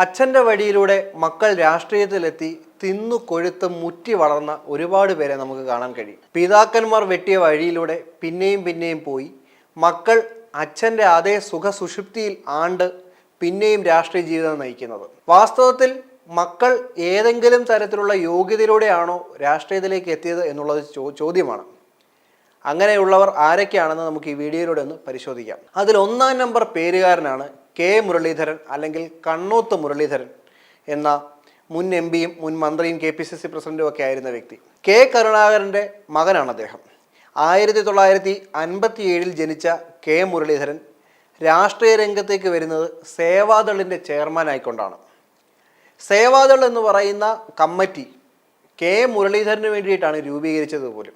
അച്ഛന്റെ വഴിയിലൂടെ മക്കൾ രാഷ്ട്രീയത്തിലെത്തി തിന്നു കൊഴുത്ത് മുറ്റി വളർന്ന ഒരുപാട് പേരെ നമുക്ക് കാണാൻ കഴിയും. പിതാക്കന്മാർ വെട്ടിയ വഴിയിലൂടെ പിന്നെയും പിന്നെയും പോയി. മക്കൾ അച്ഛന്റെ അതേ സുഖസുഷുപ്തിയിൽ ആണ്ട് പിന്നെയും രാഷ്ട്രീയ ജീവിതം നയിക്കുന്നത്. വാസ്തവത്തിൽ മക്കൾ ഏതെങ്കിലും തരത്തിലുള്ള യോഗ്യതയിലൂടെയാണോ രാഷ്ട്രീയത്തിലേക്ക് എത്തിയത് എന്നുള്ളത് ചോദ്യമാണ്. അങ്ങനെയുള്ളവർ ആരൊക്കെയാണെന്ന് നമുക്ക് ഈ വീഡിയോയിലൂടെ ഒന്ന് പരിശോധിക്കാം. അതിൽ ഒന്നാം നമ്പർ പേരുകാരനാണ് കെ മുരളീധരൻ അല്ലെങ്കിൽ കണ്ണോത്ത് മുരളീധരൻ എന്ന മുൻ എം പിയും മുൻ മന്ത്രിയും കെ പി സി സി പ്രസിഡന്റും ഒക്കെ ആയിരുന്ന വ്യക്തി. കെ കരുണാകരന്റെ മകനാണ് അദ്ദേഹം. ആയിരത്തി തൊള്ളായിരത്തി അൻപത്തി ഏഴിൽ ജനിച്ച കെ മുരളീധരൻ രാഷ്ട്രീയ രംഗത്തേക്ക് വരുന്നത് സേവാദളിന്റെ ചെയർമാൻ ആയിക്കൊണ്ടാണ്. സേവാദൾ എന്ന് പറയുന്ന കമ്മിറ്റി കെ മുരളീധരന് വേണ്ടിയിട്ടാണ് രൂപീകരിച്ചത് പോലും.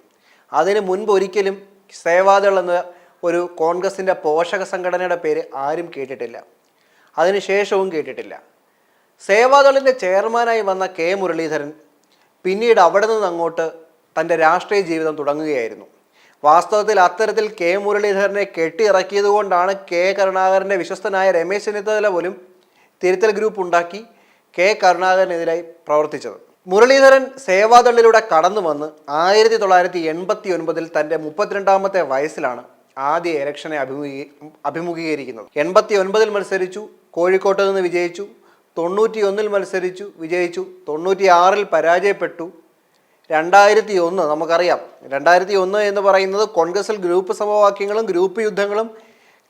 അതിന് മുൻപ് ഒരിക്കലും സേവാദൾ എന്ന ഒരു കോൺഗ്രസിന്റെ പോഷക സംഘടനയുടെ പേര് ആരും കേട്ടിട്ടില്ല. അതിനുശേഷവും കേട്ടിട്ടില്ല. സേവാദളിന്റെ ചെയർമാനായി വന്ന കെ മുരളീധരൻ പിന്നീട് അവിടെ നിന്ന് അങ്ങോട്ട് തന്റെ രാഷ്ട്രീയ ജീവിതം തുടങ്ങുകയായിരുന്നു. വാസ്തവത്തിൽ അത്തരത്തിൽ കെ മുരളീധരനെ കെട്ടിയിറക്കിയത് കൊണ്ടാണ് കെ കരുണാകരന്റെ വിശ്വസ്തനായ രമേശ് ചെന്നിത്തല പോലും തിരുത്തൽ ഗ്രൂപ്പ് ഉണ്ടാക്കി കെ കരുണാകരനെതിരായി പ്രവർത്തിച്ചത്. മുരളീധരൻ സേവാദളിലൂടെ കടന്നു വന്ന് ആയിരത്തി തൊള്ളായിരത്തി എൺപത്തി ഒൻപതിൽ തന്റെ മുപ്പത്തിരണ്ടാമത്തെ വയസ്സിലാണ് ആദ്യ ഇലക്ഷനെ അഭിമുഖീ അഭിമുഖീകരിക്കുന്നത്. എൺപത്തി ഒൻപതിൽ മത്സരിച്ചു കോഴിക്കോട്ട് നിന്ന് വിജയിച്ചു. തൊണ്ണൂറ്റി ഒന്നിൽ മത്സരിച്ചു. വിജയിച്ചു. തൊണ്ണൂറ്റി ആറിൽ പരാജയപ്പെട്ടു. രണ്ടായിരത്തി ഒന്ന് നമുക്കറിയാം. രണ്ടായിരത്തി ഒന്ന് എന്ന് പറയുന്നത് കോൺഗ്രസിൽ ഗ്രൂപ്പ് സമവാക്യങ്ങളും ഗ്രൂപ്പ് യുദ്ധങ്ങളും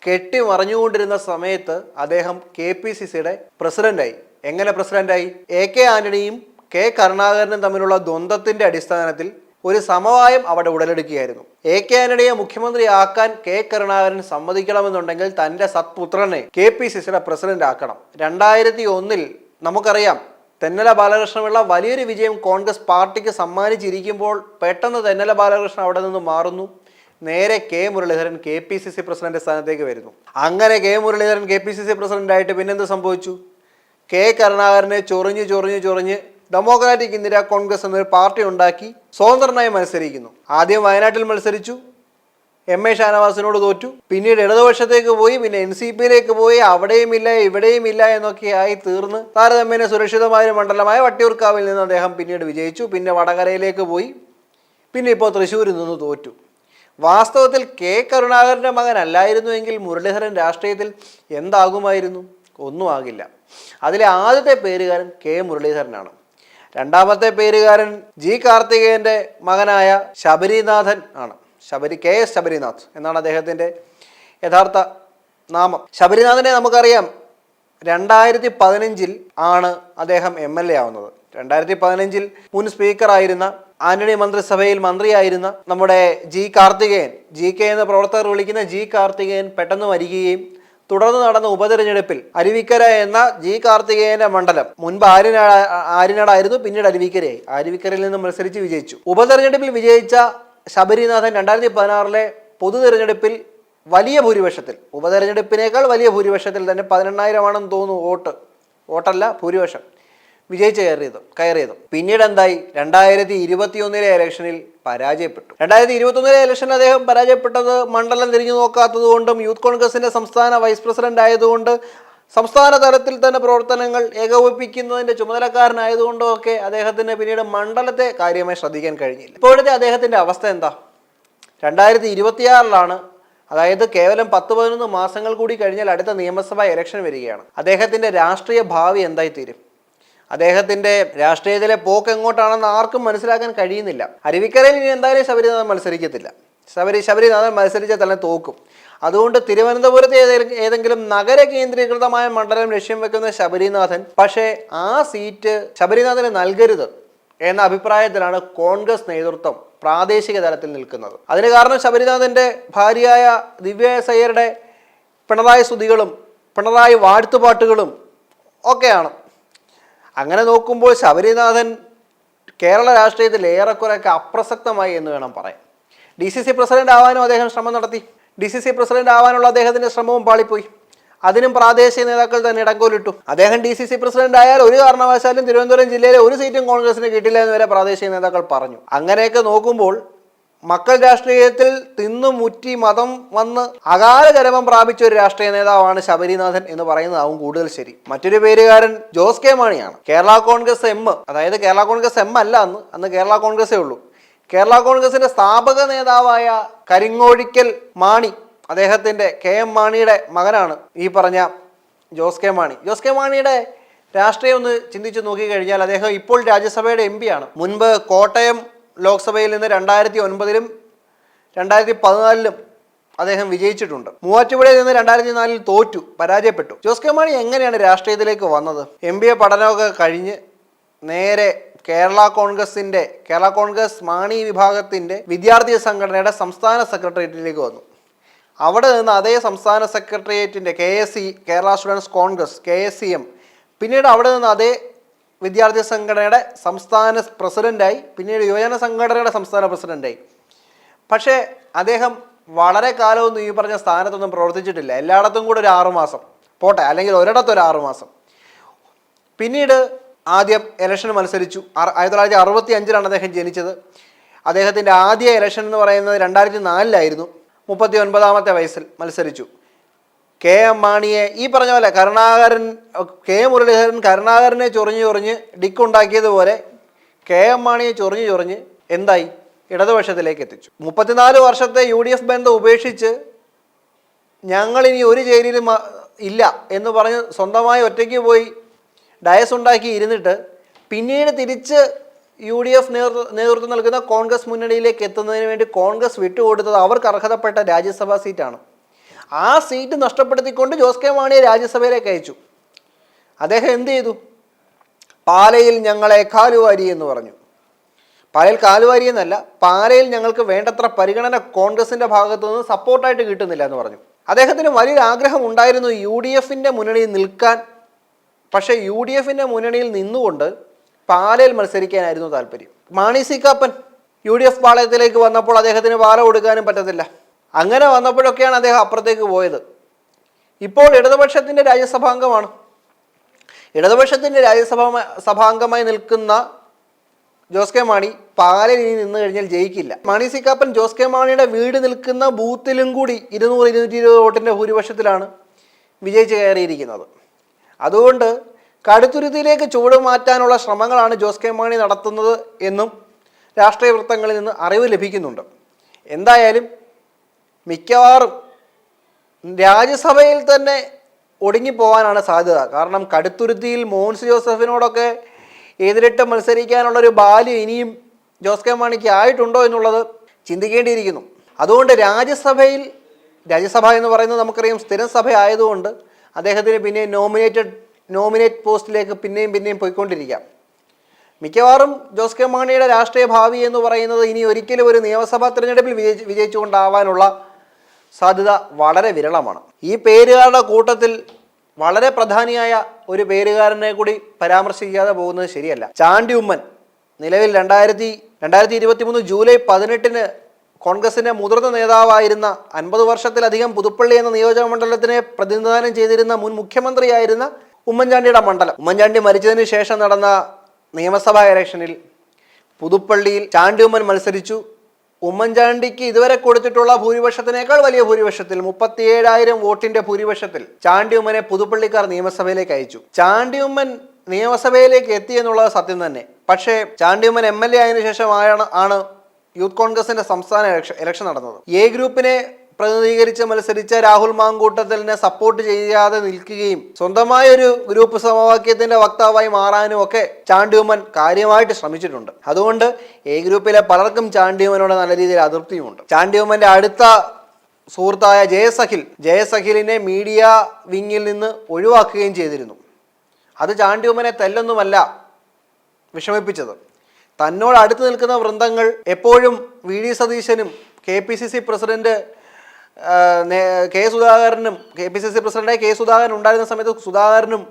കെട്ടി മറിഞ്ഞുകൊണ്ടിരുന്ന സമയത്ത് അദ്ദേഹം കെ പി സി സിയുടെ പ്രസിഡന്റായി. എങ്ങനെ പ്രസിഡന്റായി? എ കെ ആന്റണിയും കെ കരുണാകരനും തമ്മിലുള്ള ദ്വന്ദ്വത്തിന്റെ അടിസ്ഥാനത്തിൽ ഒരു സമവായം അവിടെ ഉടലെടുക്കുകയായിരുന്നു. എ കെ ആന്റണിയെ മുഖ്യമന്ത്രിയാക്കാൻ കെ കരുണാകരൻ സമ്മതിക്കണമെന്നുണ്ടെങ്കിൽ തന്റെ സത്പുത്രനെ കെ പി സി സിയുടെ പ്രസിഡന്റ് ആക്കണം. രണ്ടായിരത്തി ഒന്നിൽ നമുക്കറിയാം തെന്നല ബാലകൃഷ്ണപിള്ള വലിയൊരു വിജയം കോൺഗ്രസ് പാർട്ടിക്ക് സമ്മാനിച്ചിരിക്കുമ്പോൾ പെട്ടെന്ന് തെന്നല ബാലകൃഷ്ണൻ അവിടെ നിന്ന് മാറുന്നു. നേരെ K Muraleedharan K P C C president സ്ഥാനത്തേക്ക് വരുന്നു. അങ്ങനെ K Muraleedharan K P C C പ്രസിഡന്റായിട്ട് പിന്നെന്ത് സംഭവിച്ചു? കെ കരുണാകരനെ ചൊറിഞ്ഞ് ചൊറിഞ്ഞ് ചൊറിഞ്ഞ് ഡെമോക്രാറ്റിക് ഇന്ത്യ കോൺഗ്രസ് എന്നൊരു പാർട്ടി ഉണ്ടാക്കി സ്വതന്ത്രനായി മത്സരിക്കുന്നു. ആദ്യം വയനാട്ടിൽ മത്സരിച്ചു. എം എ ഷാനവാസിനോട് തോറ്റു. പിന്നീട് ഇടതുപക്ഷത്തേക്ക് പോയി പിന്നെ എൻ സി പിയിലേക്ക് പോയി അവിടെയും ഇല്ല ഇവിടെയും ഇല്ല എന്നൊക്കെ ആയി തീർന്ന് താരതമ്യേന സുരക്ഷിതമായ മണ്ഡലമായ വട്ടിയൂർക്കാവിൽ നിന്ന് അദ്ദേഹം പിന്നീട് വിജയിച്ചു. പിന്നെ വടകരയിലേക്ക് പോയി. പിന്നെ ഇപ്പോൾ തൃശ്ശൂരിൽ നിന്ന് തോറ്റു. വാസ്തവത്തിൽ കെ കരുണാകരന്റെ മകൻ അല്ലായിരുന്നുവെങ്കിൽ മുരളീധരൻ രാഷ്ട്രീയത്തിൽ എന്താകുമായിരുന്നു? ഒന്നും ആകില്ല. അതിലെ ആദ്യത്തെ പേരുകാരൻ കെ മുരളീധരനാണ്. രണ്ടാമത്തെ പേരുകാരൻ ജി കാർത്തികേയന്റെ മകനായ ശബരിനാഥൻ ആണ്. ശബരി കെ എസ് ശബരിനാഥ് എന്നാണ് അദ്ദേഹത്തിന്റെ യഥാർത്ഥ നാമം. ശബരിനാഥനെ നമുക്കറിയാം രണ്ടായിരത്തി പതിനഞ്ചിൽ ആണ് അദ്ദേഹം എം എൽ എ ആവുന്നത്. രണ്ടായിരത്തി പതിനഞ്ചിൽ മുൻ സ്പീക്കറായിരുന്ന ആന്റണി മന്ത്രിസഭയിൽ മന്ത്രിയായിരുന്ന നമ്മുടെ ജി കാർത്തികേയൻ ജി കെ എന്ന പ്രവർത്തകർ വിളിക്കുന്ന ജി കാർത്തികേയൻ പെട്ടെന്ന് മരിക്കുകയും തുടർന്ന് നടന്ന ഉപതെരഞ്ഞെടുപ്പിൽ അരുവിക്കര എന്ന ജി കാർത്തികേയന്റെ മണ്ഡലം മുൻപ് ആര്യനാട് ആര്യനാടായിരുന്നു പിന്നീട് അരുവിക്കരയായി. അരുവിക്കരയിൽ നിന്ന് മത്സരിച്ച് വിജയിച്ചു. ഉപതെരഞ്ഞെടുപ്പിൽ വിജയിച്ച ശബരിനാഥൻ രണ്ടായിരത്തി പതിനാറിലെ പൊതു തെരഞ്ഞെടുപ്പിൽ വലിയ ഭൂരിപക്ഷത്തിൽ. ഉപതെരഞ്ഞെടുപ്പിനേക്കാൾ വലിയ ഭൂരിപക്ഷത്തിൽ തന്നെ പതിനെണ്ണായിരമാണെന്ന് തോന്നുന്നു വോട്ട്. വോട്ടല്ല ഭൂരിപക്ഷം. വിജയിച്ച് കയറിയതും കയറിയതും. പിന്നീട് എന്തായി? രണ്ടായിരത്തി ഇരുപത്തി ഒന്നിലെ ഇലക്ഷനിൽ പരാജയപ്പെട്ടു. രണ്ടായിരത്തി ഇരുപത്തി ഒന്നിലെ ഇലക്ഷനിൽ അദ്ദേഹം പരാജയപ്പെട്ടത് മണ്ഡലം തിരിഞ്ഞു നോക്കാത്തത് കൊണ്ടും യൂത്ത് കോൺഗ്രസിന്റെ സംസ്ഥാന വൈസ് പ്രസിഡന്റ് ആയതുകൊണ്ട് സംസ്ഥാന തലത്തിൽ തന്നെ പ്രവർത്തനങ്ങൾ ഏകോപിപ്പിക്കുന്നതിന്റെ ചുമതലക്കാരനായതുകൊണ്ടും ഒക്കെ അദ്ദേഹത്തിന് പിന്നീട് മണ്ഡലത്തെ കാര്യമായി ശ്രദ്ധിക്കാൻ കഴിഞ്ഞില്ല. ഇപ്പോഴത്തെ അദ്ദേഹത്തിന്റെ അവസ്ഥ എന്താ? രണ്ടായിരത്തി ഇരുപത്തിയാറിലാണ് അതായത് കേവലം പത്ത് പതിനൊന്ന് മാസങ്ങൾ കൂടി കഴിഞ്ഞാൽ അടുത്ത നിയമസഭാ ഇലക്ഷൻ വരികയാണ്. അദ്ദേഹത്തിന്റെ രാഷ്ട്രീയ ഭാവി എന്തായി തീരും അദ്ദേഹത്തിന്റെ രാഷ്ട്രീയത്തിലെ പോക്ക് എങ്ങോട്ടാണെന്ന് ആർക്കും മനസ്സിലാക്കാൻ കഴിയുന്നില്ല. അരുവിക്കരയിൽ ഇനി എന്തായാലും ശബരിനാഥൻ മത്സരിക്കത്തില്ല. ശബരി ശബരിനാഥൻ മത്സരിച്ചാൽ തന്നെ തോക്കും. അതുകൊണ്ട് തിരുവനന്തപുരത്തെ ഏതെങ്കിലും നഗര കേന്ദ്രീകൃതമായ മണ്ഡലം ലക്ഷ്യം വെക്കുന്ന ശബരിനാഥൻ പക്ഷേ ആ സീറ്റ് ശബരിനാഥന് നൽകരുത് എന്ന അഭിപ്രായത്തിലാണ് കോൺഗ്രസ് നേതൃത്വം പ്രാദേശിക തലത്തിൽ നിൽക്കുന്നത്. അതിന് കാരണം ശബരിനാഥന്റെ ഭാര്യയായ ദിവ്യ സയ്യരുടെ പിണറായി സ്തുതികളും പിണറായി വാഴ്ത്തുപാട്ടുകളും ഒക്കെയാണ്. അങ്ങനെ നോക്കുമ്പോൾ ശബരിനാഥൻ കേരള രാഷ്ട്രീയത്തിൽ ഏറെക്കുറെയൊക്കെ അപ്രസക്തമായി എന്ന് വേണം പറയാം ഡി സി സി പ്രസിഡന്റ് ആവാനും അദ്ദേഹം ശ്രമം നടത്തി. ഡി സി സി പ്രസിഡന്റ് ആവാനുള്ള അദ്ദേഹത്തിന്റെ ശ്രമവും പാളിപ്പോയി. അതിനും പ്രാദേശിക നേതാക്കൾ തന്നെ ഇടങ്കോലിട്ടു. അദ്ദേഹം ഡി സി സി പ്രസിഡന്റ് ആയാൽ ഒരു കാരണവശാലും തിരുവനന്തപുരം ജില്ലയിലെ ഒരു സീറ്റും കോൺഗ്രസിന് കിട്ടില്ല എന്ന് വരെ പ്രാദേശിക നേതാക്കൾ പറഞ്ഞു. അങ്ങനെയൊക്കെ നോക്കുമ്പോൾ മക്കൾ രാഷ്ട്രീയത്തിൽ തിന്നു മുറ്റി മതം വന്ന് അകാല ചരമം പ്രാപിച്ച ഒരു രാഷ്ട്രീയ നേതാവാണ് ശബരിനാഥൻ എന്ന് പറയുന്നതാവും കൂടുതൽ ശരി. മറ്റൊരു പേരുകാരൻ ജോസ് കെ മാണിയാണ്. കേരള കോൺഗ്രസ് എം അതായത് കേരള കോൺഗ്രസ് എം അല്ല അന്ന്. അന്ന് കേരള കോൺഗ്രസേ ഉള്ളൂ. കേരള കോൺഗ്രസിന്റെ സ്ഥാപക നേതാവായ കരിങ്ങോഴിക്കൽ മാണി അദ്ദേഹത്തിന്റെ കെ എം മാണിയുടെ മകനാണ് ഈ പറഞ്ഞ ജോസ് കെ മാണി. ജോസ് കെ മാണിയുടെ രാഷ്ട്രീയം ഒന്ന് ചിന്തിച്ചു നോക്കിക്കഴിഞ്ഞാൽ അദ്ദേഹം ഇപ്പോൾ രാജ്യസഭയുടെ എം ആണ്. മുൻപ് കോട്ടയം ലോക്സഭയിൽ നിന്ന് രണ്ടായിരത്തി ഒൻപതിലും രണ്ടായിരത്തി പതിനാലിലും അദ്ദേഹം വിജയിച്ചിട്ടുണ്ട്. മൂവാറ്റുപുഴയിൽ നിന്ന് രണ്ടായിരത്തി നാലിൽ തോറ്റു പരാജയപ്പെട്ടു. ജോസ് കെ മാണി എങ്ങനെയാണ് രാഷ്ട്രീയത്തിലേക്ക് വന്നത്? എം ബി എ പഠനമൊക്കെ കഴിഞ്ഞ് നേരെ കേരള കോൺഗ്രസിന്റെ കേരള കോൺഗ്രസ് മാണി വിഭാഗത്തിന്റെ വിദ്യാർത്ഥി സംഘടനയുടെ സംസ്ഥാന സെക്രട്ടേറിയറ്റിലേക്ക് വന്നു. അവിടെ നിന്ന് അതേ സംസ്ഥാന സെക്രട്ടേറിയറ്റിന്റെ K S C Kerala students Congress K S C M പിന്നീട് അവിടെ നിന്ന് അതേ വിദ്യാർത്ഥി സംഘടനയുടെ സംസ്ഥാന പ്രസിഡന്റായി പിന്നീട് യുവജന സംഘടനയുടെ സംസ്ഥാന പ്രസിഡന്റായി പക്ഷേ അദ്ദേഹം വളരെ കാലമൊന്നും ഈ പറഞ്ഞ സ്ഥാനത്തൊന്നും പ്രവർത്തിച്ചിട്ടില്ല. എല്ലായിടത്തും കൂടെ ഒരു ആറുമാസം പോട്ടെ അല്ലെങ്കിൽ ഒരിടത്ത് ഒരു ആറുമാസം പിന്നീട് ആദ്യം ഇലക്ഷൻ മത്സരിച്ചു. ആയിരത്തി തൊള്ളായിരത്തി അറുപത്തി അഞ്ചിലാണ് അദ്ദേഹം ജനിച്ചത്. അദ്ദേഹത്തിന്റെ ആദ്യ ഇലക്ഷൻ എന്ന് പറയുന്നത് രണ്ടായിരത്തി നാലിലായിരുന്നു മുപ്പത്തി ഒൻപതാമത്തെ വയസ്സിൽ മത്സരിച്ചു. കെ എം മാണിയെ ഈ പറഞ്ഞ പോലെ കരുണാകരൻ കെ മുരളീധരൻ കരുണാകരനെ ചൊറിഞ്ഞ് ചൊറിഞ്ഞ് ഡിക്കുണ്ടാക്കിയതുപോലെ കെ എം മാണിയെ ചൊറിഞ്ഞ് ചൊറിഞ്ഞ് എന്തായി? ഇടതുപക്ഷത്തിലേക്ക് എത്തിച്ചു. മുപ്പത്തിനാല് വർഷത്തെ യു ഡി എഫ് ബന്ധം ഉപേക്ഷിച്ച് ഞങ്ങളിനി ഒരു ജയിലിലും ഇല്ല എന്ന് പറഞ്ഞ് സ്വന്തമായി ഒറ്റയ്ക്ക് പോയി ഡയസ് ഉണ്ടാക്കി ഇരുന്നിട്ട് പിന്നീട് തിരിച്ച് യു ഡി എഫ് നേതൃത്വം നൽകുന്ന കോൺഗ്രസ് മുന്നണിയിലേക്ക് എത്തുന്നതിന് വേണ്ടി കോൺഗ്രസ് വിട്ടുകൊടുത്തത് അവർക്ക് അർഹതപ്പെട്ട രാജ്യസഭാ സീറ്റാണ്. ആ സീറ്റ് നഷ്ടപ്പെടുത്തിക്കൊണ്ട് ജോസ് കെ മാണിയെ രാജ്യസഭയിലേക്ക് അയച്ചു. അദ്ദേഹം എന്ത് ചെയ്തു? പാലയിൽ ഞങ്ങളെ കാലുവാരി എന്ന് പറഞ്ഞു. പാലയിൽ കാലുവാരി എന്നല്ല പാലയിൽ ഞങ്ങൾക്ക് വേണ്ടത്ര പരിഗണന കോൺഗ്രസിന്റെ ഭാഗത്തുനിന്ന് സപ്പോർട്ടായിട്ട് കിട്ടുന്നില്ല എന്ന് പറഞ്ഞു. അദ്ദേഹത്തിന് വലിയൊരു ആഗ്രഹം ഉണ്ടായിരുന്നു യു ഡി എഫിന്റെ മുന്നണിയിൽ നിൽക്കാൻ. പക്ഷേ യു ഡി എഫിന്റെ മുന്നണിയിൽ നിന്നുകൊണ്ട് പാലയിൽ മത്സരിക്കാനായിരുന്നു താല്പര്യം. Mani C Kappan U D F പാളയത്തിലേക്ക് വന്നപ്പോൾ അദ്ദേഹത്തിന് പാല കൊടുക്കാനും പറ്റത്തില്ല. അങ്ങനെ വന്നപ്പോഴൊക്കെയാണ് അദ്ദേഹം അപ്പുറത്തേക്ക് പോയത്. ഇപ്പോൾ ഇടതുപക്ഷത്തിന്റെ രാജ്യസഭാംഗമാണ്. ഇടതുപക്ഷത്തിന്റെ രാജ്യസഭാ സഭാംഗമായി നിൽക്കുന്ന ജോസ് കെ മാണി പാലയിൽ ഇനി നിന്ന് കഴിഞ്ഞാൽ ജയിക്കില്ല. മാണി സി കാപ്പൻ ജോസ് കെ മാണിയുടെ വീട് നിൽക്കുന്ന ബൂത്തിലും കൂടി ഇരുന്നൂറ് ഇരുന്നൂറ്റി ഇരുപത് വോട്ടിന്റെ ഭൂരിപക്ഷത്തിലാണ് വിജയിച്ച് കയറിയിരിക്കുന്നത്. അതുകൊണ്ട് കടുത്തുരുത്തിയിലേക്ക് ചുവട് മാറ്റാനുള്ള ശ്രമങ്ങളാണ് ജോസ് കെ മാണി നടത്തുന്നത് എന്നും രാഷ്ട്രീയ വൃത്തങ്ങളിൽ നിന്ന് അറിവ് ലഭിക്കുന്നുണ്ട്. എന്തായാലും മിക്കവാറും രാജ്യസഭയിൽ തന്നെ ഒടുങ്ങിപ്പോവാനാണ് സാധ്യത. കാരണം കടുത്തുരുത്തിയിൽ മോൻസ് ജോസഫിനോടൊക്കെ എതിരിട്ട് മത്സരിക്കാനുള്ളൊരു ബാല്യം ഇനിയും ജോസ് കെ മാണിക്ക് ആയിട്ടുണ്ടോ എന്നുള്ളത് ചിന്തിക്കേണ്ടിയിരിക്കുന്നു. അതുകൊണ്ട് രാജ്യസഭയിൽ രാജ്യസഭ എന്ന് പറയുന്നത് നമുക്കറിയാം സ്ഥിരം സഭ ആയതുകൊണ്ട് അദ്ദേഹത്തിന് പിന്നെ നോമിനേറ്റഡ് നോമിനേറ്റ് പോസ്റ്റിലേക്ക് പിന്നെയും പിന്നെയും പോയിക്കൊണ്ടിരിക്കാം. മിക്കവാറും ജോസ് കെ മാണിയുടെ രാഷ്ട്രീയ ഭാവി എന്ന് പറയുന്നത് ഇനി ഒരിക്കലും ഒരു നിയമസഭാ തിരഞ്ഞെടുപ്പിൽ വിജയി വിജയിച്ചുകൊണ്ടാവാനുള്ള സാധ്യത വളരെ വിരളമാണ്. ഈ പേരുകാരുടെ കൂട്ടത്തിൽ വളരെ പ്രധാനിയായ ഒരു പേരുകാരനെ കൂടി പരാമർശിക്കാതെ പോകുന്നത് ശരിയല്ല. ചാണ്ടി ഉമ്മൻ നിലവിൽ രണ്ടായിരത്തി രണ്ടായിരത്തി ഇരുപത്തി മൂന്ന് ജൂലൈ പതിനെട്ടിന് കോൺഗ്രസിന്റെ മുതിർന്ന നേതാവായിരുന്ന അൻപത് വർഷത്തിലധികം പുതുപ്പള്ളി എന്ന നിയോജക മണ്ഡലത്തിനെ പ്രതിനിധാനം ചെയ്തിരുന്ന മുൻ മുഖ്യമന്ത്രിയായിരുന്ന ഉമ്മൻചാണ്ടിയുടെ മണ്ഡലം. ഉമ്മൻചാണ്ടി മരിച്ചതിന് ശേഷം നടന്ന നിയമസഭാ ഇലക്ഷനിൽ പുതുപ്പള്ളിയിൽ ചാണ്ടി ഉമ്മൻ മത്സരിച്ചു. ഉമ്മൻചാണ്ടിക്ക് ഇതുവരെ കൊടുത്തിട്ടുള്ള ഭൂരിപക്ഷത്തിനേക്കാൾ വലിയ ഭൂരിപക്ഷത്തിൽ മുപ്പത്തിയേഴായിരം വോട്ടിന്റെ ഭൂരിപക്ഷത്തിൽ ചാണ്ടി ഉമ്മനെ പുതുപ്പള്ളിക്കാർ നിയമസഭയിലേക്ക് അയച്ചു. ചാണ്ടി ഉമ്മൻ നിയമസഭയിലേക്ക് എത്തി എന്നുള്ളത് സത്യം തന്നെ. പക്ഷേ Chandy Oommen M L A ആയതിനു ശേഷമാണ് ആണ് യൂത്ത് കോൺഗ്രസിന്റെ സംസ്ഥാന ഇലക്ഷൻ നടന്നത്. എ ഗ്രൂപ്പിനെ പ്രതിനിധീകരിച്ച് മത്സരിച്ച രാഹുൽ മാങ്കൂട്ടത്തലിനെ സപ്പോർട്ട് ചെയ്യാതെ നിൽക്കുകയും സ്വന്തമായ ഒരു ഗ്രൂപ്പ് സമവാക്യത്തിന്റെ വക്താവായി മാറാനും ഒക്കെ ചാണ്ടിയുമൻ കാര്യമായിട്ട് ശ്രമിച്ചിട്ടുണ്ട്. അതുകൊണ്ട് എ ഗ്രൂപ്പിലെ പലർക്കും ചാണ്ടിയുമനോട് നല്ല രീതിയിൽ അതൃപ്തിയുമുണ്ട്. ചാണ്ടിയുമന്റെ അടുത്ത സുഹൃത്തായ ജയസഖിൽ ജയസഖിലിനെ മീഡിയ വിങ്ങിൽ നിന്ന് ഒഴിവാക്കുകയും ചെയ്തിരുന്നു. അത് ചാണ്ടിയുമനെ തെല്ലൊന്നുമല്ല വിഷമിപ്പിച്ചത്. തന്നോട് അടുത്ത് നിൽക്കുന്ന വൃന്ദങ്ങൾ എപ്പോഴും വി ഡി സതീശനും K P C C president K സുധാകരനും കെ പി സി സി പ്രസിഡന്റായി കെ സുധാകരൻ ഉണ്ടായിരുന്ന സമയത്ത് സുധാകരനും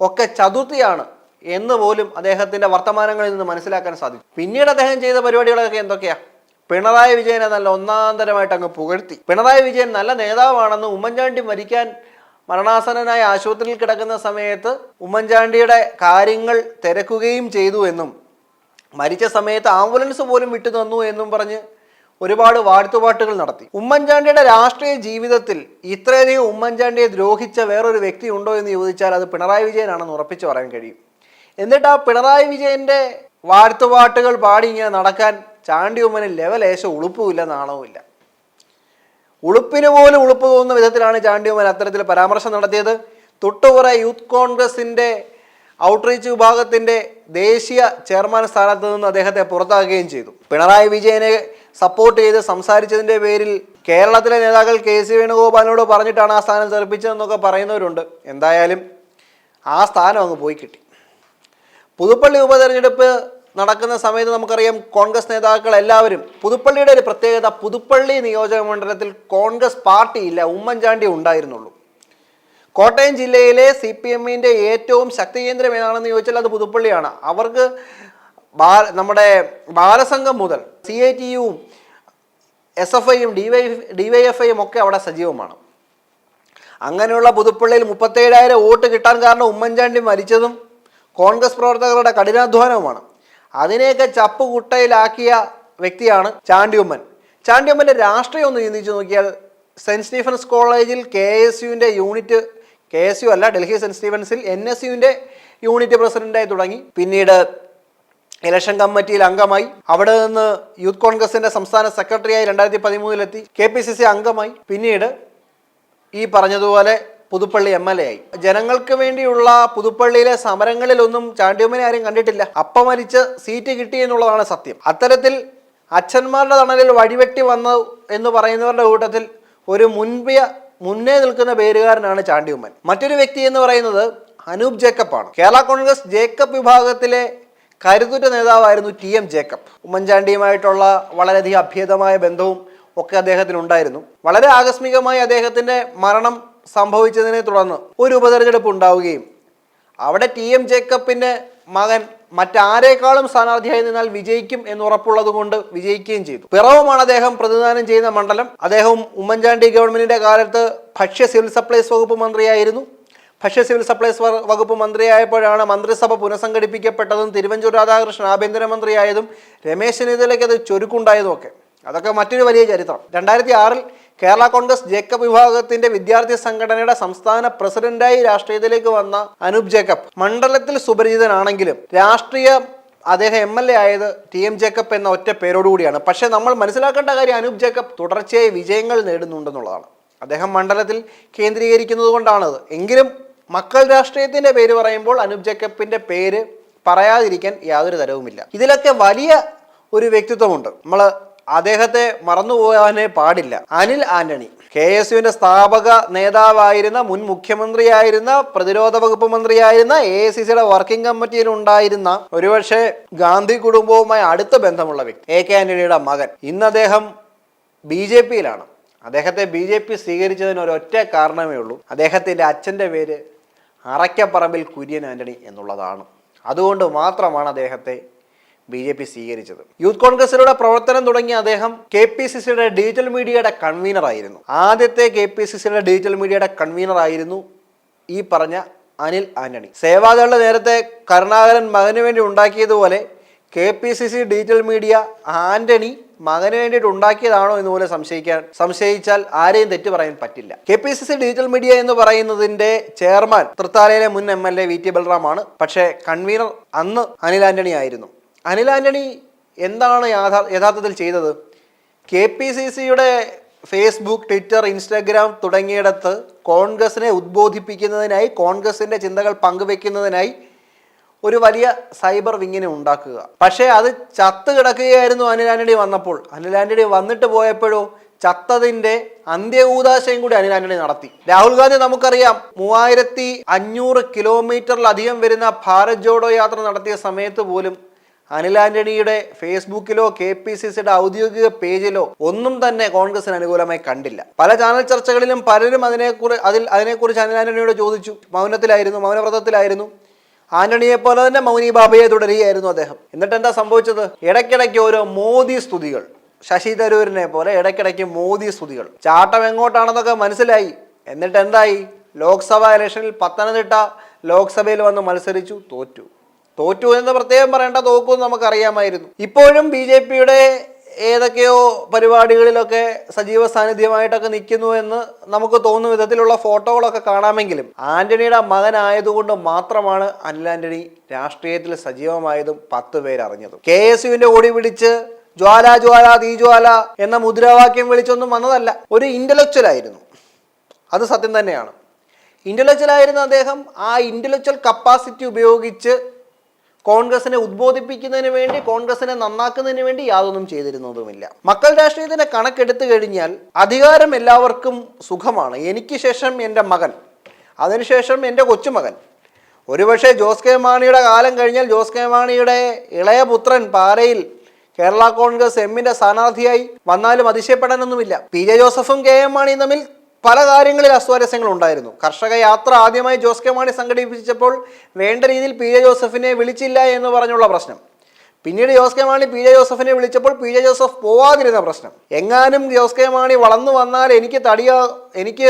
ഒക്കെ ചതുർത്ഥിയാണ് എന്ന് പോലും അദ്ദേഹത്തിന്റെ വർത്തമാനങ്ങളിൽ നിന്ന് മനസ്സിലാക്കാൻ സാധിക്കും പിന്നീട് അദ്ദേഹം ചെയ്ത പരിപാടികളൊക്കെ എന്തൊക്കെയാ? പിണറായി വിജയനെ നല്ല ഒന്നാന്തരമായിട്ട് അങ്ങ് പുകഴ്ത്തി. പിണറായി വിജയൻ നല്ല നേതാവാണെന്ന് ഉമ്മൻചാണ്ടി മരിക്കാൻ മരണാസനനായ ആശുപത്രിയിൽ കിടക്കുന്ന സമയത്ത് ഉമ്മൻചാണ്ടിയുടെ കാര്യങ്ങൾ തിരക്കുകയും ചെയ്തു എന്നും മരിച്ച സമയത്ത് ആംബുലൻസ് പോലും വിട്ടു തന്നു എന്നും പറഞ്ഞ് ഒരുപാട് വാഴ്ത്തുപാട്ടുകൾ നടത്തി. ഉമ്മൻചാണ്ടിയുടെ രാഷ്ട്രീയ ജീവിതത്തിൽ ഇത്രയധികം ഉമ്മൻചാണ്ടിയെ ദ്രോഹിച്ച വേറൊരു വ്യക്തി ഉണ്ടോ എന്ന് ചോദിച്ചാൽ അത് പിണറായി വിജയനാണെന്ന് ഉറപ്പിച്ചു പറയാൻ കഴിയും. എന്നിട്ട് ആ പിണറായി വിജയന്റെ വാഴ്ത്തുപാട്ടുകൾ പാടി ഇങ്ങനെ നടക്കാൻ ചാണ്ടി ഉമ്മന് ലെവലേശം ഉളുപ്പുമില്ല നാണവുമില്ല ഉളുപ്പിന് പോലും ഉളുപ്പ് തോന്നുന്ന വിധത്തിലാണ് ചാണ്ടി ഉമ്മൻ അത്തരത്തിൽ പരാമർശം നടത്തിയത്. തൊട്ടുപുറ യൂത്ത് കോൺഗ്രസിന്റെ ഔട്ട്റീച്ച് വിഭാഗത്തിന്റെ ദേശീയ ചെയർമാൻ സ്ഥാനത്ത് നിന്ന് അദ്ദേഹത്തെ പുറത്താക്കുകയും ചെയ്തു. പിണറായി വിജയനെ സപ്പോർട്ട് ചെയ്ത് സംസാരിച്ചതിന്റെ പേരിൽ കേരളത്തിലെ നേതാക്കൾ കെ സി വേണുഗോപാലിനോട് പറഞ്ഞിട്ടാണ് ആ സ്ഥാനം തെറിപ്പിച്ചതെന്നൊക്കെ പറയുന്നവരുണ്ട്. എന്തായാലും ആ സ്ഥാനം അങ്ങ് പോയി കിട്ടി. പുതുപ്പള്ളി ഉപതെരഞ്ഞെടുപ്പ് നടക്കുന്ന സമയത്ത് നമുക്കറിയാം കോൺഗ്രസ് നേതാക്കൾ എല്ലാവരും പുതുപ്പള്ളിയുടെ ഒരു പ്രത്യേകത പുതുപ്പള്ളി നിയോജക മണ്ഡലത്തിൽ കോൺഗ്രസ് പാർട്ടിയില്ല ഉമ്മൻചാണ്ടി ഉണ്ടായിരുന്നുള്ളൂ. കോട്ടയം ജില്ലയിലെ സി പി എമ്മിന്റെ ഏറ്റവും ശക്തി കേന്ദ്രം ഏതാണെന്ന് ചോദിച്ചാൽ അത് പുതുപ്പള്ളിയാണ്. അവർക്ക് ബാ നമ്മുടെ ബാലസംഘം മുതൽ സി ഐ ടി യുവും എസ് എഫ് ഐയും D Y D Y F ഐയും ഒക്കെ അവിടെ സജീവമാണ്. അങ്ങനെയുള്ള പുതുപ്പള്ളിയിൽ മുപ്പത്തേഴായിരം വോട്ട് കിട്ടാൻ കാരണം ഉമ്മൻചാണ്ടി മരിച്ചതും കോൺഗ്രസ് പ്രവർത്തകരുടെ കഠിനാധ്വാനവുമാണ്. അതിനെയൊക്കെ ചപ്പുകുട്ടയിലാക്കിയ വ്യക്തിയാണ് ചാണ്ടിയുമ്മൻ. ചാണ്ടിയമ്മന്റെ രാഷ്ട്രീയം ഒന്ന് ചിന്തിച്ച് നോക്കിയാൽ സെന്റ് സ്റ്റീഫൻസ് കോളേജിൽ കെ എസ് യുവിന്റെ യൂണിറ്റ് കെ എസ് യു അല്ല ഡൽഹി സെന്റ് സ്റ്റീഫൻസിൽ എൻ എസ് യുവിന്റെ യൂണിറ്റ് പ്രസിഡന്റായി തുടങ്ങി. പിന്നീട് ഇലക്ഷൻ കമ്മിറ്റിയിൽ അംഗമായി. അവിടെ നിന്ന് യൂത്ത് കോൺഗ്രസിന്റെ സംസ്ഥാന സെക്രട്ടറിയായി രണ്ടായിരത്തി പതിമൂന്നിലെത്തി കെ പി സി സി അംഗമായി. പിന്നീട് ഈ പറഞ്ഞതുപോലെ പുതുപ്പള്ളി എം എൽ എ ആയി. ജനങ്ങൾക്ക് വേണ്ടിയുള്ള പുതുപ്പള്ളിയിലെ സമരങ്ങളിലൊന്നും ചാണ്ടിയമ്മനെ ആരും കണ്ടിട്ടില്ല. അപ്പ മരിച്ച് സീറ്റ് കിട്ടി എന്നുള്ളതാണ് സത്യം. അത്തരത്തിൽ അച്ഛന്മാരുടെ തണലിൽ വഴിവെട്ടി വന്നു എന്ന് പറയുന്നവരുടെ കൂട്ടത്തിൽ ഒരു മുൻപിയ മുന്നേ നിൽക്കുന്ന പേരുകാരനാണ് ചാണ്ടിയമ്മൻ. മറ്റൊരു വ്യക്തി എന്ന് പറയുന്നത് അനൂപ് ജേക്കബ് ആണ്. കേരള കോൺഗ്രസ് ജേക്കബ് വിഭാഗത്തിലെ കരുത്തുറ്റ നേതാവായിരുന്നു ടി എം ജേക്കബ്. ഉമ്മൻചാണ്ടിയുമായിട്ടുള്ള വളരെയധികം അഭേദമായ ബന്ധവും ഒക്കെ അദ്ദേഹത്തിനുണ്ടായിരുന്നു. വളരെ ആകസ്മികമായി അദ്ദേഹത്തിന്റെ മരണം സംഭവിച്ചതിനെ തുടർന്ന് ഒരു ഉപതെരഞ്ഞെടുപ്പ് ഉണ്ടാവുകയും അവിടെ ടി എം ജേക്കബിന്റെ മകൻ മറ്റാരേക്കാളും സ്ഥാനാർത്ഥിയായി നിന്നാൽ വിജയിക്കും എന്ന് ഉറപ്പുള്ളത് കൊണ്ട് വിജയിക്കുകയും ചെയ്തു. പിറവമാണ് അദ്ദേഹം പ്രതിദാനം ചെയ്യുന്ന മണ്ഡലം. അദ്ദേഹം ഉമ്മൻചാണ്ടി ഗവൺമെന്റിന്റെ കാലത്ത് ഭക്ഷ്യ സിവിൽ സപ്ലൈസ് വകുപ്പ് മന്ത്രിയായിരുന്നു. ഭക്ഷ്യ സിവിൽ സപ്ലൈസ് വകുപ്പ് മന്ത്രിയായപ്പോഴാണ് മന്ത്രിസഭ പുനഃസംഘടിപ്പിക്കപ്പെട്ടതും തിരുവഞ്ചൂർ രാധാകൃഷ്ണൻ ആഭ്യന്തരമന്ത്രിയായതും രമേശ് ചെന്നിത്തലയ്ക്ക് അത് ചുരുക്കുണ്ടായതും ഒക്കെ. അതൊക്കെ മറ്റൊരു വലിയ ചരിത്രം. രണ്ടായിരത്തി ആറിൽ കേരള കോൺഗ്രസ് ജേക്കബ് വിഭാഗത്തിന്റെ വിദ്യാർത്ഥി സംഘടനയുടെ സംസ്ഥാന പ്രസിഡന്റായി രാഷ്ട്രീയത്തിലേക്ക് വന്ന അനൂപ് ജേക്കബ്. മണ്ഡലത്തിൽ സുപരിചിതനാണെങ്കിലും രാഷ്ട്രീയ അദ്ദേഹം എം എൽ എ ആയത് ടി എം ജേക്കബ് എന്ന ഒറ്റ പേരോടുകൂടിയാണ്. പക്ഷേ നമ്മൾ മനസ്സിലാക്കേണ്ട കാര്യം അനൂപ് ജേക്കബ് തുടർച്ചയായി വിജയങ്ങൾ നേടുന്നുണ്ടെന്നുള്ളതാണ്. അദ്ദേഹം മണ്ഡലത്തിൽ കേന്ദ്രീകരിക്കുന്നത് കൊണ്ടാണത് എങ്കിലും മക്കൾ രാഷ്ട്രീയത്തിന്റെ പേര് പറയുമ്പോൾ അനൂപ് ജേക്കബിന്റെ പേര് പറയാതിരിക്കാൻ യാതൊരു തരവുമില്ല. ഇതിലൊക്കെ വലിയ ഒരു വ്യക്തിത്വമുണ്ട്. നമ്മൾ അദ്ദേഹത്തെ മറന്നുപോകാനേ പാടില്ല. അനിൽ ആന്റണി. കെ എസ് യുവിന്റെ സ്ഥാപക നേതാവായിരുന്ന മുൻ മുഖ്യമന്ത്രിയായിരുന്ന പ്രതിരോധ വകുപ്പ് മന്ത്രിയായിരുന്ന എ ഐ സി സിയുടെ വർക്കിംഗ് കമ്മിറ്റിയിൽ ഉണ്ടായിരുന്ന ഒരുപക്ഷെ ഗാന്ധി കുടുംബവുമായി അടുത്ത ബന്ധമുള്ള വ്യക്തി. എ കെ ആന്റണിയുടെ മകൻ. ഇന്ന് അദ്ദേഹം ബി ജെ പിയിലാണ്. അദ്ദേഹത്തെ ബി ജെ പി സ്വീകരിച്ചതിന് ഒരൊറ്റ കാരണമേ ഉള്ളൂ. അദ്ദേഹത്തിന്റെ അച്ഛന്റെ പേര് അറയ്ക്കപ്പറമ്പിൽ കുര്യൻ ആന്റണി എന്നുള്ളതാണ്. അതുകൊണ്ട് മാത്രമാണ് അദ്ദേഹത്തെ ബി ജെ പി സ്വീകരിച്ചത്. യൂത്ത് കോൺഗ്രസിലൂടെ പ്രവർത്തനം തുടങ്ങിയ അദ്ദേഹം കെ പി സി സിയുടെ ഡിജിറ്റൽ മീഡിയയുടെ കൺവീനർ ആയിരുന്നു. ആദ്യത്തെ കെ പി സി സിയുടെ ഡിജിറ്റൽ മീഡിയയുടെ കൺവീനർ ആയിരുന്നു ഈ പറഞ്ഞ അനിൽ ആന്റണി. സേവാദളിൽ നേരത്തെ കരുണാകരൻ മകന് വേണ്ടി ഉണ്ടാക്കിയതുപോലെ K P C C digital media Antony മകന് വേണ്ടിയിട്ട് ഉണ്ടാക്കിയതാണോ എന്ന് പോലെ സംശയിക്കാൻ സംശയിച്ചാൽ ആരെയും തെറ്റ് പറയാൻ പറ്റില്ല. K P C C digital media എന്ന് പറയുന്നതിന്റെ ചെയർമാൻ തൃത്താലയിലെ മുൻ M L A V T ബൽറാമാണ്. പക്ഷേ കൺവീനർ അന്ന് അനിൽ ആന്റണി ആയിരുന്നു. അനിൽ ആന്റണി എന്താണ് യഥാർത്ഥത്തിൽ ചെയ്തത്? കെ പി സി സിയുടെ ഫേസ്ബുക്ക് ട്വിറ്റർ ഇൻസ്റ്റാഗ്രാം തുടങ്ങിയിടത്ത് കോൺഗ്രസിനെ ഉദ്ബോധിപ്പിക്കുന്നതിനായി കോൺഗ്രസിന്റെ ചിന്തകൾ പങ്കുവെക്കുന്നതിനായി ഒരു വലിയ സൈബർ വിങ്ങിനെ ഉണ്ടാക്കുക. പക്ഷേ അത് ചത്ത് കിടക്കുകയായിരുന്നു അനിൽ ആന്റണി വന്നപ്പോൾ. അനിൽ ആന്റണി വന്നിട്ട് പോയപ്പോഴോ ചത്തതിന്റെ അന്ത്യകൂതാശയും കൂടി അനിൽ ആന്റണി നടത്തി. രാഹുൽ ഗാന്ധി നമുക്കറിയാം മൂവായിരത്തി അഞ്ഞൂറ് കിലോമീറ്ററിലധികം വരുന്ന ഭാരത് ജോഡോ യാത്ര നടത്തിയ സമയത്ത് പോലും അനിൽ ആന്റണിയുടെ ഫേസ്ബുക്കിലോ കെ പി സി സിയുടെ ഔദ്യോഗിക പേജിലോ ഒന്നും തന്നെ കോൺഗ്രസിന് അനുകൂലമായി കണ്ടില്ല. പല ചാനൽ ചർച്ചകളിലും പലരും അതിനെക്കുറി അതിൽ അതിനെക്കുറിച്ച് അനിൽ ആന്റണിയോട് ചോദിച്ചു. മൗനത്തിലായിരുന്നു മൗനവ്രതത്തിലായിരുന്നു. ആന്റണിയെ പോലെ തന്നെ മൗനി ബാബയെ തുടരുകയായിരുന്നു അദ്ദേഹം. എന്നിട്ട് എന്താ സംഭവിച്ചത്? ഇടയ്ക്കിടയ്ക്ക് ഓരോ മോദി സ്തുതികൾ. ശശി തരൂരിനെ പോലെ ഇടയ്ക്കിടയ്ക്ക് മോദി സ്തുതികൾ. ചാട്ടം എങ്ങോട്ടാണെന്നൊക്കെ മനസ്സിലായി. എന്നിട്ട് എന്തായി ലോക്സഭാ ഇലക്ഷനിൽ പത്തനംതിട്ട ലോക്സഭയിൽ വന്ന് മത്സരിച്ചു തോറ്റു. തോറ്റു എന്ന് പ്രത്യേകം പറയേണ്ട തോക്കുമെന്ന് നമുക്കറിയാമായിരുന്നു. ഇപ്പോഴും ബി ജെ പിയുടെ ഏതൊക്കെയോ പരിപാടികളിലൊക്കെ സജീവ സാന്നിധ്യമായിട്ടൊക്കെ നിൽക്കുന്നു എന്ന് നമുക്ക് തോന്നുന്ന വിധത്തിലുള്ള ഫോട്ടോകളൊക്കെ കാണാമെങ്കിലും ആന്റണിയുടെ മകനായതുകൊണ്ട് മാത്രമാണ് അനിൽ ആന്റണി രാഷ്ട്രീയത്തിൽ സജീവമായതും പത്ത് പേരറിഞ്ഞതും. കെ എസ് യുവിന്റെ ഓടി പിടിച്ച് ജ്വാല ജ്വാല തീജ്വാല എന്ന മുദ്രാവാക്യം വിളിച്ചൊന്നും വന്നതല്ല. ഒരു ഇന്റലക്ച്വൽ ആയിരുന്നു. അത് സത്യം തന്നെയാണ്. ഇന്റലക്ച്വൽ ആയിരുന്ന അദ്ദേഹം ആ ഇന്റലക്ച്വൽ കപ്പാസിറ്റി ഉപയോഗിച്ച് കോൺഗ്രസിനെ ഉദ്ബോധിപ്പിക്കുന്നതിന് വേണ്ടി കോൺഗ്രസിനെ നന്നാക്കുന്നതിന് വേണ്ടി യാതൊന്നും ചെയ്തിരുന്നതുമില്ല. മക്കൾ രാഷ്ട്രീയത്തിന്റെ കണക്കെടുത്തു കഴിഞ്ഞാൽ അധികാരം എല്ലാവർക്കും സുഖമാണ്. എനിക്ക് ശേഷം എന്റെ മകൻ അതിനുശേഷം എന്റെ കൊച്ചുമകൻ. ഒരുപക്ഷെ ജോസ് കെ മാണിയുടെ കാലം കഴിഞ്ഞാൽ ജോസ് കെ മാണിയുടെ ഇളയ പുത്രൻ പാരയിൽ കേരള കോൺഗ്രസ് എമ്മിന്റെ സ്ഥാനാർത്ഥിയായി വന്നാലും അതിശയപ്പെടാനൊന്നുമില്ല. പി ജെ ജോസഫും കെ എം മാണിയും തമ്മിൽ പല കാര്യങ്ങളിൽ അസ്വാരസ്യങ്ങൾ ഉണ്ടായിരുന്നു കർഷക യാത്ര ആദ്യമായി ജോസ് കെ മാണി സംഘടിപ്പിച്ചപ്പോൾ വേണ്ട രീതിയിൽ പി ജെ ജോസഫിനെ വിളിച്ചില്ല എന്ന് പറഞ്ഞുള്ള പ്രശ്നം. പിന്നീട് Jose K Mani P J ജോസഫിനെ വിളിച്ചപ്പോൾ പി ജെ ജോസഫ് പോവാതിരുന്ന പ്രശ്നം. എങ്ങാനും ജോസ് കെ മാണി വളർന്നു വന്നാൽ എനിക്ക് തടിയാ എനിക്ക്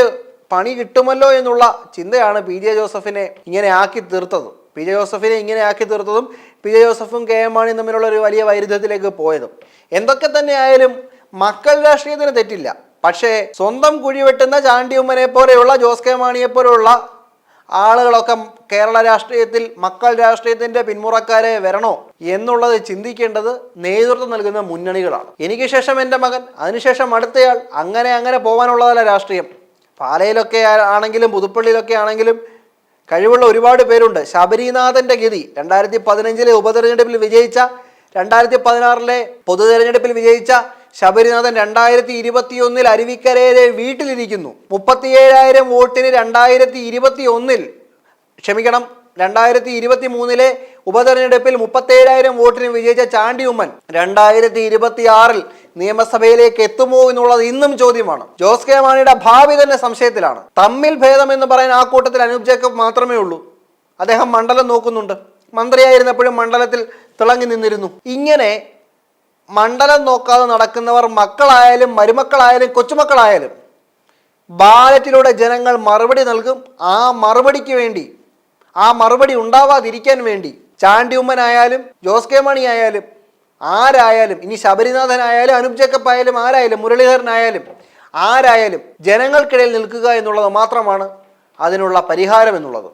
പണി കിട്ടുമല്ലോ എന്നുള്ള ചിന്തയാണ് പി ജെ ജോസഫിനെ ഇങ്ങനെ ആക്കി തീർത്തത്. പി ജെ ജോസഫിനെ ഇങ്ങനെ ആക്കി തീർത്തതും പി ജെ ജോസഫും കെ എം മാണിയും തമ്മിലുള്ള ഒരു വലിയ വൈരുദ്ധ്യത്തിലേക്ക് പോയതും. എന്തൊക്കെ തന്നെ ആയാലും മക്കൾ രാഷ്ട്രീയത്തിന് തെറ്റില്ല. പക്ഷേ സ്വന്തം കുഴിവെട്ടുന്ന ചാണ്ടിയമ്മനെ പോലെയുള്ള ജോസ് കെ മാണിയെ പോലെയുള്ള ആളുകളൊക്കെ കേരള രാഷ്ട്രീയത്തിൽ മക്കൾ രാഷ്ട്രീയത്തിന്റെ പിന്മുറക്കാരെ വരണോ എന്നുള്ളത് ചിന്തിക്കേണ്ടത് നേതൃത്വം നൽകുന്ന മുന്നണികളാണ്. എനിക്ക് ശേഷം എന്റെ മകൻ അതിനുശേഷം അടുത്തയാൾ അങ്ങനെ അങ്ങനെ പോകാനുള്ളതല്ല രാഷ്ട്രീയം. പാലയിലൊക്കെ ആണെങ്കിലും പുതുപ്പള്ളിയിലൊക്കെ ആണെങ്കിലും കഴിവുള്ള ഒരുപാട് പേരുണ്ട്. ശബരിനാഥന്റെ ഗതി രണ്ടായിരത്തി പതിനഞ്ചിലെ ഉപതെരഞ്ഞെടുപ്പിൽ വിജയിച്ച രണ്ടായിരത്തി പതിനാറിലെ പൊതുതെരഞ്ഞെടുപ്പിൽ വിജയിച്ച ശബരിനാഥൻ രണ്ടായിരത്തി ഇരുപത്തിയൊന്നിൽ അരുവിക്കരയിലെ വീട്ടിലിരിക്കുന്നു. മുപ്പത്തിയേഴായിരം വോട്ടിന് രണ്ടായിരത്തി ഇരുപത്തി ഒന്നിൽ ക്ഷമിക്കണം രണ്ടായിരത്തി ഇരുപത്തി മൂന്നിലെ ഉപതെരഞ്ഞെടുപ്പിൽ മുപ്പത്തേഴായിരം വോട്ടിന് വിജയിച്ച ചാണ്ടി ഉമ്മൻ രണ്ടായിരത്തി ഇരുപത്തി ആറിൽ നിയമസഭയിലേക്ക് എത്തുമോ എന്നുള്ളത് ഇന്നും ചോദ്യമാണ്. ജോസ് കെ മാണിയുടെ ഭാവി തന്നെ സംശയത്തിലാണ്. തമ്മിൽ ഭേദം എന്ന് പറയാൻ ആ കൂട്ടത്തിൽ അനൂപ് ജേക്കബ് മാത്രമേ ഉള്ളൂ. അദ്ദേഹം മണ്ഡലം നോക്കുന്നുണ്ട്. മന്ത്രിയായിരുന്നപ്പോഴും മണ്ഡലത്തിൽ തിളങ്ങി നിന്നിരുന്നു. ഇങ്ങനെ മണ്ഡലം നോക്കാതെ നടക്കുന്നവർ മക്കളായാലും മരുമക്കളായാലും കൊച്ചുമക്കളായാലും ബാലറ്റിലൂടെ ജനങ്ങൾ മറുപടി നൽകും. ആ മറുപടിക്ക് വേണ്ടി ആ മറുപടി ഉണ്ടാവാതിരിക്കാൻ വേണ്ടി ചാണ്ടി ഉമ്മനായാലും ജോസ് കെ മണി ആയാലും ആരായാലും ഇനി ശബരിനാഥനായാലും അനൂപ് ജേക്കബ് ആയാലും ആരായാലും മുരളീധരനായാലും ആരായാലും ജനങ്ങൾക്കിടയിൽ നിൽക്കുക എന്നുള്ളത് മാത്രമാണ് അതിനുള്ള പരിഹാരം എന്നുള്ളത്.